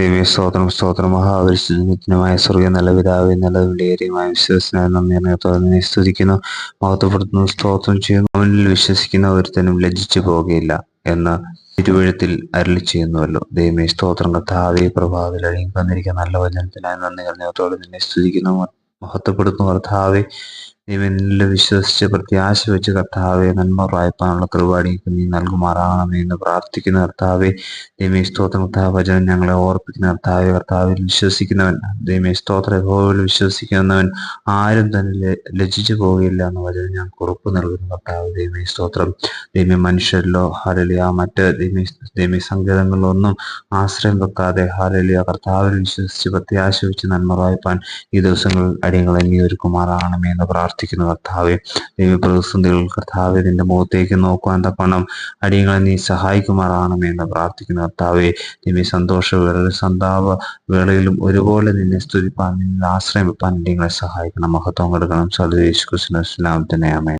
ദൈവീയ സ്തോത്രം സ്തോത്രം. മഹാപരിശുദ്ധമായ സ്വർഗ നല്ല പിതാവെ നല്ല വിലയേറിയമായ വിശ്വസനായ നന്ദി നിന്നെ സ്തുതിക്കുന്നു മഹത്വപ്പെടുത്തുന്നു സ്തോത്രം ചെയ്യുന്നു. അവനിൽ വിശ്വസിക്കുന്ന ഒരുത്തനും ലജ്ജിച്ചു പോകുകയില്ല എന്ന് തിരുവഴുത്തിൽ അരളി ചെയ്യുന്നുവല്ലോ. ദൈവമേ സ്തോത്രം കർത്താവി പ്രഭാതത്തിൽ അഴിയും വന്നിരിക്കുന്ന നല്ല വചനത്തിനായി നന്ദി കർണയത്തോടെ നിന്നെ സ്തുതിക്കുന്നു മഹത്വപ്പെടുത്തുന്നു കർത്താവെ. ദൈവനിൽ വിശ്വസിച്ച് പ്രത്യാശ വെച്ച് കർത്താവെ നന്മ വായ്പാനുള്ള കൃപാടി നീ നൽകുമാറാകണമേ എന്ന് പ്രാർത്ഥിക്കുന്ന കർത്താവെ ദൈവമേ സ്തോത്രം കർത്താവ് വചനം ഞങ്ങളെ ഓർപ്പിക്കുന്ന കർത്താവെ കർത്താവിൽ വിശ്വസിക്കുന്നവൻ ദൈവമേ സ്തോത്ര യഹോവയിൽ വിശ്വസിക്കുന്നവൻ ആരും തന്നെ ലജിച്ചു പോവുകയില്ല എന്ന വചനം ഞാൻ ഉറപ്പ് നൽകുന്നു കർത്താവ്. ദൈവമേ സ്തോത്രം. ദൈവമേ മനുഷ്യരിലോ ഹാലലിയ മറ്റ് ദൈവമേ ദൈവമേ സങ്കേതങ്ങളിലൊന്നും ആശ്രയം വെക്കാതെ ഹാലലിയ കർത്താവിൽ വിശ്വസിച്ച് പ്രത്യാശ വെച്ച് നന്മ വായ്പാൻ ഈ ദിവസങ്ങളിൽ അടിയങ്ങളെ നീ ഒരുക്കുമാറാകണമേ എന്ന് പ്രാർത്ഥിക്കുന്നു കർത്താവെ ദൈവ പ്രതിസന്ധികൾ കർത്താവെ നിന്റെ മുഖത്തേക്ക് നോക്കുവാൻ തക്കണം അടിയങ്ങളെ നീ സഹായിക്കുമാറാണമേ എന്ന് പ്രാർത്ഥിക്കുന്നു കർത്താവെ ദൈവ സന്തോഷ വേളയിൽ സന്താപ വേളയിലും ഒരുപോലെ നിന്നെ സ്തുതിപ്പാൻ നിന്നെ ആശ്രയം വെപ്പാൻ അടിയങ്ങളെ സഹായിക്കണം. മഹത്വം കൊടുക്കണം. ഇസ്ലാം തന്നെ അമേ